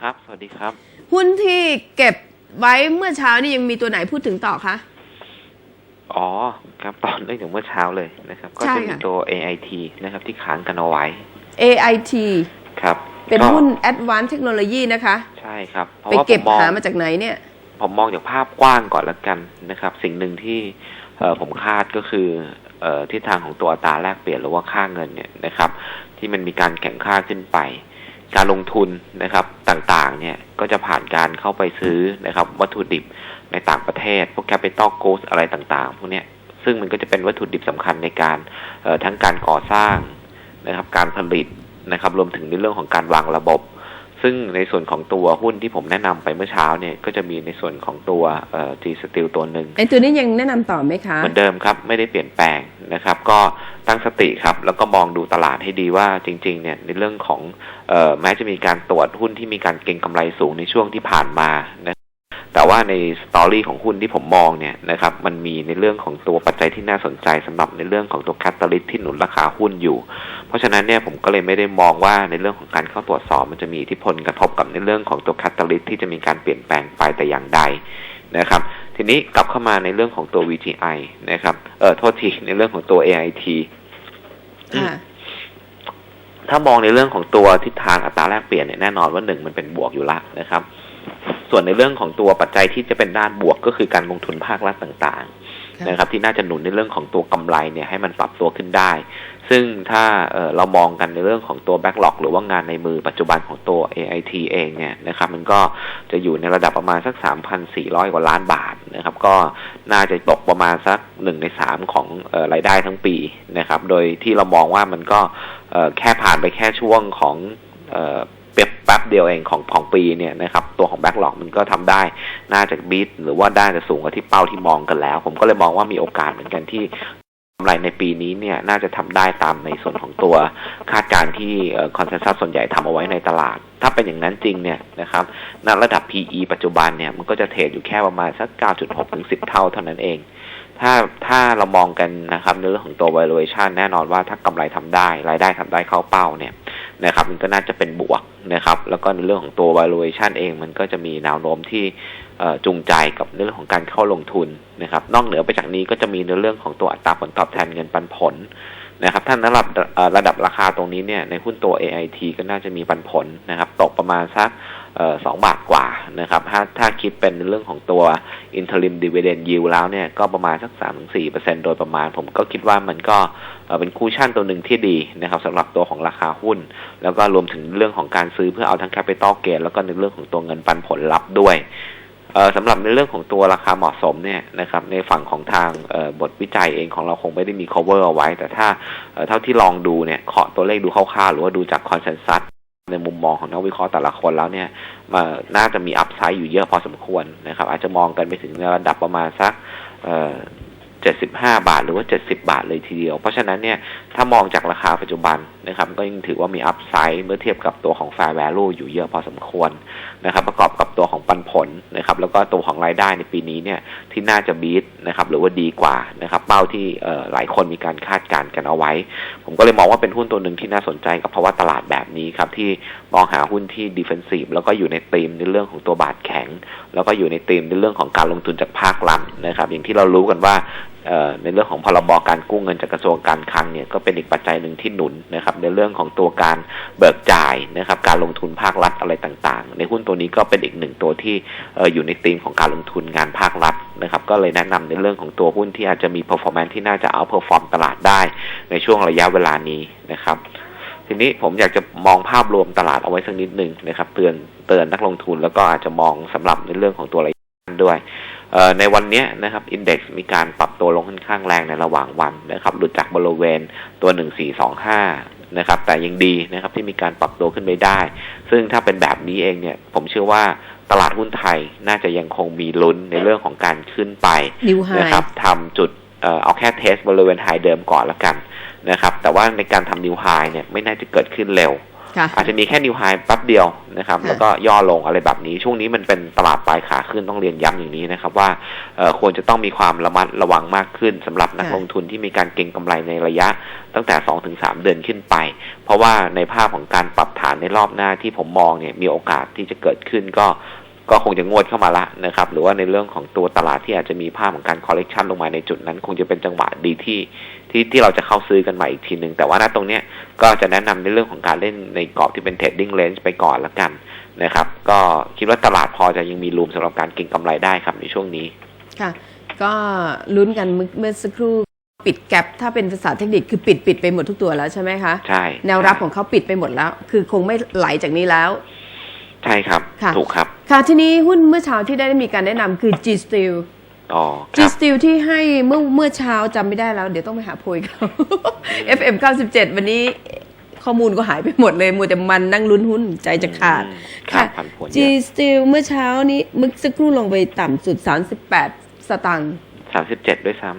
ครับ สวัสดีครับ หุ้นที่เก็บไว้เมื่อเช้านี่ยังมีตัวไหนพูดถึงต่อคะ อ๋อ ครับตอนเรื่องจากเมื่อเช้าเลยนะครับ ก็ใช่จะมีค่ะตัว AIT นะครับที่ค้างกันเอาไว้ AIT ครับ เป็นก็หุ้น Advanced Technology นะคะ ใช่ครับเพราะไปว่าผเก็บมมองหามาจากไหนเนี่ย ผมมองจากภาพกว้างก่อนละกันนะครับ สิ่งหนึ่งที่เอ่อผมคาดก็คือเอ่อทิศทางของตัวอัตราแลกเปลี่ยนหรือว่าค่าเงินเนี่ยนะครับ ที่มันมีการแข่งค่าขึ้นไป การลงทุนนะครับต่างๆเนี่ยก็จะผ่านการเข้าไปซื้อนะครับ วัตถุดิบในต่างประเทศ พวก capital goods อะไรต่างๆ พวกเนี้ยซึ่งมันก็จะเป็นวัตถุดิบสำคัญในการทั้งการก่อสร้างนะครับ การผลิตนะครับ รวมถึงในเรื่องของการวางระบบ ซึ่งในส่วนของตัวหุ้นที่ผมแนะนำไปเมื่อเช้าเนี่ยก็จะมีในส่วนของตัวเอ่อ G Steel ตัวหนึ่งไอ้ตัวนี้ยังแนะนำต่อไหมคะ เหมือนเดิมครับ ไม่ได้เปลี่ยนแปลงนะครับ ก็ตั้งสติครับ แล้วก็มองดูตลาดให้ดีว่าจริงๆเนี่ยในเรื่องของเอ่อแม้จะมีการตรวจหุ้นที่มีการเก็งกำไรสูงในช่วงที่ผ่านมานะ แต่ว่าในสตอรี่ของหุ้นที่ผมมองเนี่ยนะครับมันมีในเรื่องของตัวปัจจัยที่น่าสนใจสำหรับในเรื่องของตัวแคตตาลิสที่หนุนราคาหุ้นอยู่ เพราะฉะนั้นเนี่ยผมก็เลยไม่ได้มองว่าในเรื่องของการเข้าตรวจสอบมันจะมีอิทธิพลกระทบกับในเรื่องของตัวแคตตาลิสที่จะมีการเปลี่ยนแปลงไปแต่อย่างใดนะครับทีนี้กลับเข้ามาในเรื่องของตัว VGI นะครับเออโทษทีในเรื่องของตัว AIT ค่ะถ้ามองในเรื่องของตัวทิศทางอัตราแลกเปลี่ยนเนี่ยแน่นอนว่าหนึ่งมันเป็นบวกอยู่ละนะครับ ส่วนในเรื่องของตัวปัจจัยที่จะเป็นด้านบวกก็คือการลงทุนภาครัฐต่างๆนะครับ ที่น่าจะหนุนในเรื่องของตัวกำไรเนี่ยให้มันปรับตัวขึ้นได้ ซึ่งถ้าเอ่อเรามองกันในเรื่องของตัว backlog หรือว่างานในมือปัจจุบันของตัว AIT เองเนี่ยนะครับ มันก็จะอยู่ในระดับประมาณสัก 3,400 กว่าล้านบาทนะครับ ก็น่าจะตกประมาณสักหนึ่งในสามของเอ่อรายได้ทั้งปีนะครับ โดยที่เรามองว่ามันก็เอ่อแค่ผ่านไปแค่ช่วงของเอ่อเปีย บแป๊บเดียวเองของของปีเนี่ยนะครับตัวของ backlog มันก็ทำได้น่าจะบีทหรือว่าได้จะสูงกว่าที่เป้าที่มองกันแล้ว ผมก็เลยมองว่ามีโอกาสเหมือนกันที่กำไรในปีนี้เนี่ยน่าจะทำได้ตามในส่วนของตัวคาดการณ์ที่คอนเซนแซสส่วนใหญ่ทำเอาไว้ในตลาด ถ้าเป็นอย่างนั้นจริงเนี่ยนะครับณระดับ PE ปัจจุบันเนี่ยมันก็จะเทรดอยู่แค่ประมาณสัก 9.6 ถึง 10 เท่าเท่านั้นเอง ถ้าถ้าเรามองกันนะครับในเรื่องของตัว valuation แน่นอนว่าถ้ากำไรทำได้ รายได้ทำได้เข้าเป้าเนี่ย นะครับ มันก็น่าจะเป็นบวกนะครับ แล้วก็ในเรื่องของตัว valuation เอง มันก็จะมีแนวโน้มที่จูงใจกับในเรื่องของการเข้าลงทุนนะครับ นอกเหนือไปจากนี้ก็จะมีในเรื่องของตัวอัตราผลตอบแทนเงินปันผล นะครับถ้านระดับระดับราคาตรงนี้เนี่ยในหุ้นตัว AIT ก็น่าจะมีปันผลนะครับ ตกประมาณสักสองบาทกว่านะครับถ้าถ้าคิดเป็นเรื่องของตัว interim dividend yield แล้วเนี่ยก็ประมาณสัก3-4%โดยประมาณ ผมก็คิดว่ามันก็เป็นคูชั่นตัวหนึ่งที่ดีนะครับสำหรับตัวของราคาหุ้น แล้วก็รวมถึงเรื่องของการซื้อเพื่อเอาทั้ง capital gain แล้วก็ในเรื่องของตัวเงินปันผลลัพธ์ด้วย สำหรับในเรื่องของตัวราคาเหมาะสมเนี่ยนะครับในฝั่งของทางบทวิจัยเองของเราคงไม่ได้มี cover เอาไว้ แต่ถ้าเอ่อเท่าที่ลองดูเนี่ยเคาะตัวเลขดูคร่าวๆหรือว่าดูจาก consensus ในมุมมองของนักวิเคราะห์แต่ละคนแล้วเนี่ยมาน่าจะมีอัพไซด์อยู่เยอะพอสมควรนะครับ อาจจะมองกันไปถึงในระดับประมาณสัก เจ็ดสิบห้าบาทหรือว่าเจ็ดสิบาทเลยทีเดียว เพราะฉะนั้นเนี่ยถ้ามองจากราคาปัจจุบันนะครับก็ยังถือว่ามีอัพไซด์เมื่อเทียบกับตัวของ Fair Value อยู่เยอะพอสมควรนะครับประกอบกับตัวของปันผลนะครับแล้วก็ตัวของรายได้ในปีนี้เนี่ยที่น่าจะบีทนะครับหรือว่าดีกว่านะครับเป้าที่หลายคนมีการคาดการณ์กันเอาไว้ ผมก็เลยมองว่าเป็นหุ้นตัวหนึ่งที่น่าสนใจกับภาวะตลาดแบบนี้ครับที่มองหาหุ้นที่ดิเฟนซีฟแล้วก็อยู่ในธีมในเรื่องของตัวบาทแข็ง แล้วก็อยู่ในธีมในเรื่องของการลงทุนจากภาครัฐนะครับ อย่างที่เรารู้กันว่าในเรื่องของพรบการกู้เงินจากกระทรวงการคลังเนี่ยก็เป็นอีกปัจจัยหนึ่งที่หนุนนะครับในเรื่องของตัวการเบิกจ่ายนะครับการลงทุนภาครัฐอะไรต่างๆ ในหุ้นตัวนี้ก็เป็นอีกหนึ่งตัวที่อยู่ในธีมของการลงทุนงานภาครัฐนะครับก็เลยแนะนำในเรื่องของตัวหุ้นที่อาจจะมี performance ที่น่าจะเอาเพอร์ฟอร์มตลาดได้ในช่วงระยะเวลานี้นะครับทีนี้ผมอยากจะมองภาพรวมตลาดเอาไว้สักนิดหนึ่งนะครับเตือนเตือนนักลงทุนแล้วก็อาจจะมองสำหรับในเรื่องของตัวระยะสั้นด้วย ในวันเนี้ยนะครับอินเด็กซ์มีการปรับตัวลงค่อนข้างแรงในระหว่างวันนะครับหลุดจากบริเวณตัว 1425 นะครับ แต่ยังดีนะครับที่มีการปรับตัวขึ้นไปได้ ซึ่งถ้าเป็นแบบนี้เองเนี่ย ผมเชื่อว่าตลาดหุ้นไทยน่าจะยังคงมีลุ้นในเรื่องของการขึ้นไปนิวไฮนะครับทำจุดเอ่อเอาแค่เทสบริเวณไฮเดิมก่อนละกันนะครับ แต่ว่าในการทำนิวไฮเนี่ยไม่น่าจะเกิดขึ้นเร็วค่ะ อาจจะมีแค่นิวไฮแป๊บเดียวนะครับค่ะแล้วก็ย่อลงอะไรแบบนี้ ช่วงนี้มันเป็นตลาดปลายขาขึ้นต้องเรียนย้ำอย่างนี้นะครับว่าเอ่อควรจะต้องมีความระมัดระวังมากขึ้นสำหรับนักลงทุนที่มีการเก็งกำไรในระยะตั้งแต่ 2-3 เดือนขึ้นไป เพราะว่าในภาพของการปรับฐานในรอบหน้าที่ผมมองเนี่ยมีโอกาสที่จะเกิดขึ้นก็ ก็คงจะงวดเข้ามาละนะครับ หรือว่าในเรื่องของตัวตลาดที่อาจจะมีภาพของการคอลเลกชันลงมาในจุดนั้น คงจะเป็นจังหวะดีที่ที่ที่เราจะเข้าซื้อกันใหม่อีกทีหนึ่งแต่ว่าณตรงเนี้ยก็จะแนะนำในเรื่องของการเล่นในกรอบที่เป็นเทรดดิ้งเลนจ์ไปก่อนละกันนะครับ ก็คิดว่าตลาดพอจะยังมีรูมสำหรับการเก็งกำไรได้ครับในช่วงนี้ค่ะ ก็ลุ้นกันเมื่อเมื่อสักครู่ปิดแกลบถ้าเป็นภาษาเทคนิคคือปิดปิดไปหมดทุกตัวแล้วใช่ไหมคะใช่แนวรับของเขาปิดไปหมดแล้ว คือคงไม่ไหลจากนี้แล้ว ใช่ครับค่ะถูกครับ ค่ะทีนี้หุ้นเมื่อเช้าที่ได้มีการแนะนำคือ G Steel อ๋อค G รับ Steel ที่ให้เมื่อเมื่อเช้าจำไม่ได้แล้ว เดี๋ยวต้องไปหาโพยเขา FM 97 วันนี้ข้อมูลก็หายไปหมดเลยมัวแต่มันนั่งลุ้นหุ้นใจจะขาดอืมครับพันผล G Steel เมื่อเช้านี้เมื่อสักครู่ลงไปต่ำสุด 38 สตางค์สามสิบเจ็ดด้วยซ้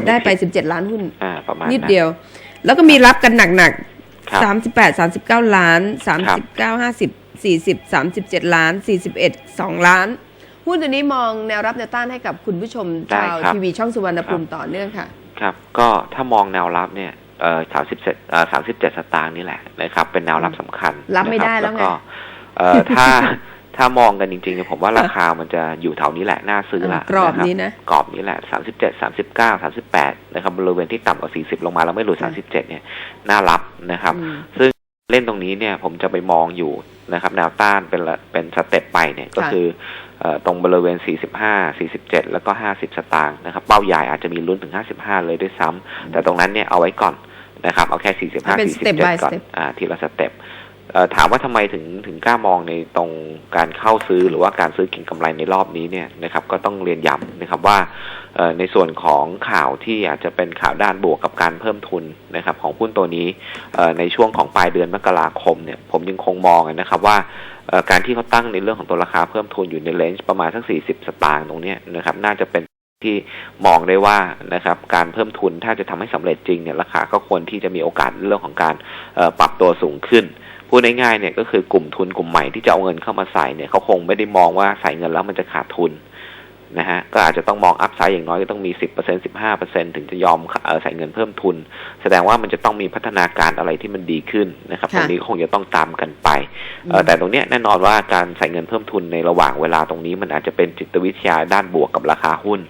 37 ได้ไป17 ล้านหุ้นำอ่า ประมาณนิดนั้นเดียว แล้วก็มีรับกันหนักครับๆ38 39 ล้าน 39 50 40 37 ล้าน 41 2 ล้าน หุ้นตัวนี้มองแนวรับแนวต้านให้กับคุณผู้ชมได้ชาวครับทีวีช่องสุวรรณภูมิครับต่อเนื่องค่ะ ครับ ก็ถ้ามองแนวรับเนี่ยเอ่อสามสิบเจ็ดเอ่อสามสิบเจ็ดสตางค์นี่แหละนะครับ เป็นแนวรับสำคัญ รับไม่นะคได้แล้วไงก็เอ่อถ้าถ้ามองกันจริงๆเนี่ยผมว่าราคามันจะอยู่แถวนี้แหละน่าซื้อละกรอบนี้นะกรอบนี้แหละสามสิบเจ็ดสามสิบเก้าสามสิบแปดนะครับบริเวณที่ต่ำกว่าสี่สิบลงมาแล้วไม่หลุดสามสิบเจ็ดเนี่ยน่ารับนะครับอืมซึ่งเล่นตรงนี้เนี่ยผมจะไปมองอยู่ นะครับแนวต้านเป็นละเป็นสเต็ปไปเนี่ยก็ค่ะคือเอ่อตรงบริเวณ 45 47 แล้วก็ 50 สตางค์นะครับ เป้าใหญ่อาจจะมีลุ้นถึง 55 เลยด้วยซ้ำแต่ตรงนั้นเนี่ยเอาไว้ก่อนนะครับ เอาแค่ 45เป็น step by 47 ก่อน step อ่าทีละสเต็ปเอ่อ ถามว่าทำไมถึงถึงกล้ามองในตรงการเข้าซื้อหรือว่าการซื้อเกินกำไรในรอบนี้เนี่ยนะครับ ก็ต้องเรียนย้ำนะครับว่าในส่วนของข่าวที่อาจจะเป็นข่าวด้านบวกกับการเพิ่มทุนนะครับ ของหุ้นตัวนี้ในช่วงของปลายเดือนมกราคมเนี่ยผมยังคงมองนะครับว่าการที่เขาตั้งในเรื่องของตัวราคาเพิ่มทุนอยู่ในเลนจ์ประมาณสัก 40 สตางค์ตรงนี้นะครับ น่าจะเป็นที่มองได้ว่านะครับการเพิ่มทุนถ้าจะทำให้สำเร็จจริงเนี่ยราคาก็ควรที่จะมีโอกาสเรื่องของการปรับตัวสูงขึ้น พูดง่ายๆเนี่ยก็คือกลุ่มทุนกลุ่มใหม่ที่จะเอาเงินเข้ามาใส่เนี่ยเขาคงไม่ได้มองว่าใส่เงินแล้วมันจะขาดทุนนะฮะก็อาจจะต้องมองอัพไซด์อย่างน้อยก็ต้องมี10% 15%ถึงจะยอมเอ่อใส่เงินเพิ่มทุน แสดงว่ามันจะต้องมีพัฒนาการอะไรที่มันดีขึ้นนะครับค่ะตรงนี้ก็คงจะต้องตามกันไปเอ่อแต่ตรงเนี้ยแน่นอนว่าการใส่เงินเพิ่มทุนในระหว่างเวลาตรงนี้มันอาจจะเป็นจิตวิทยาด้านบวกกับราคาหุ้น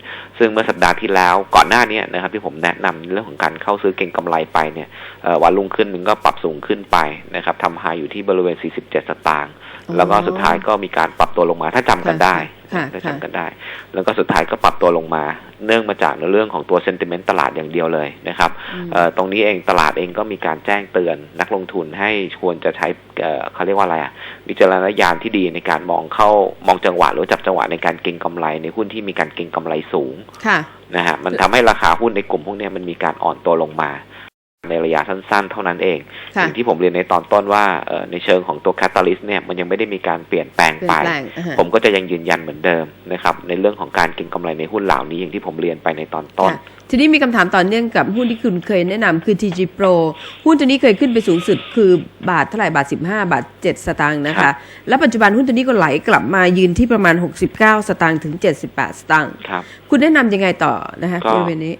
ซึ่งเมื่อสัปดาห์ที่แล้วก่อนหน้านี้นะครับที่ผมแนะนำเรื่องของการเข้าซื้อเก็งกำไรไปเนี่ยเอ่อวันรุ่งขึ้นมันก็ปรับสูงขึ้นไปนะครับทำหายอยู่ที่บริเวณ 47 สตางค์แล้วก็สุดท้ายก็มีการปรับตัวลงมาถ้าจำกันได้ค่ะถ้าค่ะจำกันได้ แล้วก็สุดท้ายก็ปรับตัวลงมา เนื่องมาจากในเรื่องของตัวเซนติเมนต์ตลาดอย่างเดียวเลยนะครับอืมเอ่อตรงนี้เองตลาดเองก็มีการแจ้งเตือนนักลงทุนให้ควรจะใช้ เอ่อเขาเรียกว่าอะไรอะวิจารณญาณที่ดีในการมองเข้ามองจังหวะหรือจับจังหวะในการเก็งกำไรในหุ้นที่มีการเก็งกำไรสูงค่ะนะฮะมันทำให้ราคาหุ้นในกลุ่มพวกเนี้ยมันมีการอ่อนตัวลงมา ในระยะสั้นๆ เท่านั้นเองค่ะอย่างที่ผมเรียนในตอนต้นว่าเอ่อในเชิงของตัวแคตตาลิสต์เนี่ยมันยังไม่ได้มีการเปลี่ยนแปลงเปลี่ไปยนแปลงอ่าฮะผมก็จะยังยืนยันเหมือนเดิมนะครับในเรื่องของการเก็งกำไรในหุ้นเหล่านี้อย่างที่ผมเรียนไปในตอนต้นค่ะทีนี้มีคำถามต่อเนื่องกับหุ้นที่คุณเคยแนะนำคือ TG Pro หุ้นตัวนี้เคยขึ้นไปสูงสุดคือบาทเท่าไหร่บาท 15 บาท 7 สตางค์นะครัคะบแล้วปัจจุบันหุ้นตัวนี้ก็ไหลกลับมายืนที่ประมาณ 69 สตางค์ถึง 78 สตางค์ครับคุณแนะนำยังไงต่อนะคะก็บริเวณนี้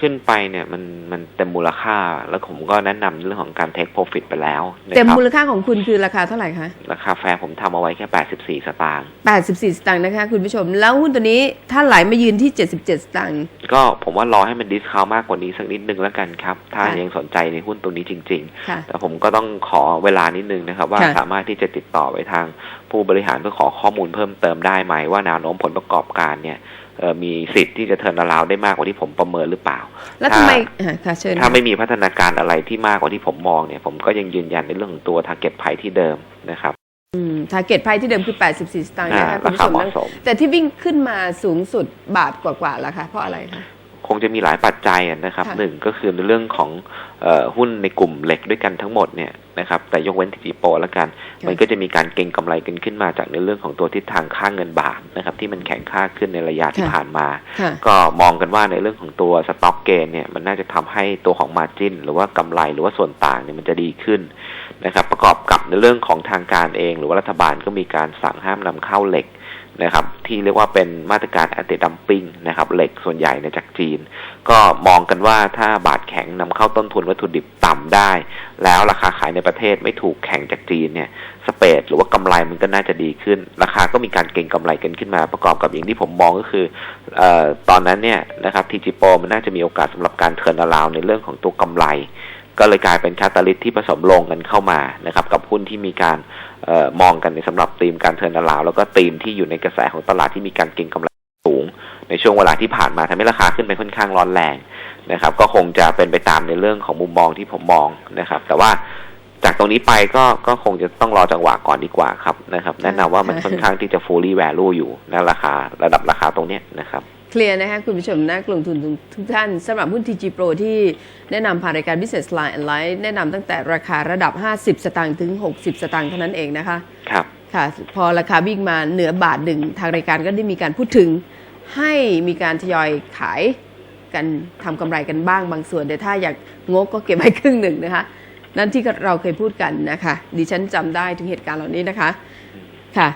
ขึ้นไปเนี่ยมันมันเต็มมูลค่า แล้วผมก็แนะนำเรื่องของการเทคโปรฟิตไปแล้วนะเต็มครับมูลค่าของคุณคือราคาเท่าไหร่คะ ราคาแฟร์ผมทำเอาไว้แค่ 84 สตางค์84 สตางค์นะคะคุณผู้ชม แล้วหุ้นตัวนี้ถ้าไหลมายืนที่ 77 สตางค์ก็ผมว่ารอให้มันดิสคาวมากกว่านี้สักนิดนึงแล้วกันครับ ถ้าค่ะยังสนใจในหุ้นตัวนี้จริงค่ะๆแต่ผมก็ต้องขอเวลานิดนึงนะครับ ว่าค่ะสามารถที่จะติดต่อไปทางผู้บริหารเพื่อขอข้อมูลเพิ่มเติมได้ไหมว่าแนวโน้มผลประกอบการเนี่ยเอ่อ มีสิทธิ์ที่จะเทิร์นาราวได้มากกว่าที่ผมประเมินหรือเปล่า แล้วทำไมอ่าค่ะเชิญถ้าค่ะไม่มีพัฒนาการอะไรที่มากกว่าที่ผมมองเนี่ย ผมก็ยังยืนยันในเรื่องของตัว target price ที่เดิมนะครับอืมทาร์เก็ตไพที่เดิมคือ 84 สตางค์อ่านะคะคุณราผู้คาชมเหมาะนะสมแต่ที่วิ่งขึ้นมาสูงสุดบาทกว่าๆแล้วคะเพราะอะไรคะค งจะมีหลายปัจจัยอะนะครับค่ะหนึ่งก็คือในเรื่องของเอ่อหุ้นในกลุ่มเหล็กด้วยกันทั้งหมดเนี่ยนะครับแต่ยกเว้นทีจีโปแล้วกันค่ะมันก็จะมีการเก็งกำไรกันขึ้นมาจากในเรื่องของตัวทิศทางค่าเงินบาทนะครับที่มันแข็งค่าขึ้นในระยะที่ค่ะผ่านมาค่ะก็มองกันว่าในเรื่องของตัวสต็อกเกนเนี่ยมันน่าจะทำให้ตัวของมาจินหรือว่ากำไรหรือว่าส่วนต่างเนี่ยมันจะดีขึ้นนะครับประกอบกับในเรื่องของทางการเอง หรือว่ารัฐบาลก็มีการสั่งห้ามนำเข้าเหล็ก นะครับ ที่เรียกว่าเป็นมาตรการ anti dumping นะครับ เหล็กส่วนใหญ่ในยจากจีน ก็มองกันว่าถ้าบาทแข็งนำเข้าต้นทุนวัตถุดิบต่ำได้ แล้วราคาขายในประเทศไม่ถูกแข่งจากจีนเนี่ยสเปดหรือว่ากำไรมันก็น่าจะดีขึ้น ราคาก็มีการเก็งกำไรกันขึ้นมาประกอบกับอย่างที่ผมมองก็คือออตอนนั้นเนี่ยนะครับทีจีโปมันน่าจะมีโอกาสสำหรับการเทิร์นอราวในเรื่องของตัวกำไร ก็เลยกลายเป็นคาตาลิสต์ที่ผสมลงกันเข้ามานะครับ กับหุ้นที่มีการออมองกันในสำหรับธีมการเทิร์นอราวแล้วก็ธีมที่อยู่ในกระแสของตลาดที่มีการเก็งกำไรสูง ในช่วงเวลาที่ผ่านมาทำให้ราคาขึ้นไปค่อนข้างร้อนแรงนะครับ ก็คงจะเป็นไปตามในเรื่องของมุมมองที่ผมมองนะครับ แต่ว่าจากตรงนี้ไปก็ก็คงจะต้องรอจังหวะก่อนดีกว่าครับนะครับ แนะนำว่ามันค่อนข้างที่จะ fully value อยู่นะราคาระดับราคาตรงเนี้ยนะครับ เคลียร์นะคะคุณผู้ชมนักลงทุนทุกท่านสำหรับหุ้น TG Pro ที่แนะนำผ่านรายการ Business Line and Live แนะนำตั้งแต่ราคาระดับ 50 สตางค์ถึง 60 สตางค์เท่านั้นเองนะคะ ครับ ค่ะ พอราคาวิ่งมาเหนือบาทหนึ่งทางรายการก็ได้มีการพูดถึง ให้มีการทยอยขายกันทำกำไรกันบ้างบางส่วนแต่ถ้าอยากงกก็เก็บไว้ครึ่งหนึ่งนะคะ นั่นที่เราเคยพูดกันนะคะ ดิฉันจำได้ถึงเหตุการณ์เหล่านี้นะคะ ค่ะ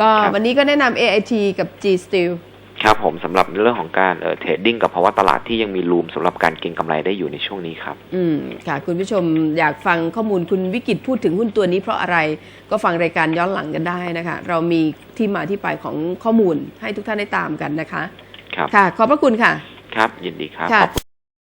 ก็ครับวันนี้ก็แนะนำ AIT กับ G Steel ครับผมสำหรับเรื่องของการเอ่อเทรดดิ้งกับภาวะตลาดที่ยังมีรูมสำหรับการเก็งกำไรได้อยู่ในช่วงนี้ครับ อืมค่ะ คุณผู้ชมอยากฟังข้อมูลคุณวิกิตพูดถึงหุ้นตัวนี้เพราะอะไรก็ฟังรายการย้อนหลังกันได้นะคะ เรามีที่มาที่ไปของข้อมูลให้ทุกท่านได้ตามกันนะคะ ครับค่ะ ขอบพระคุณค่ะ ครับยินดีครับค่ะขอบคุณ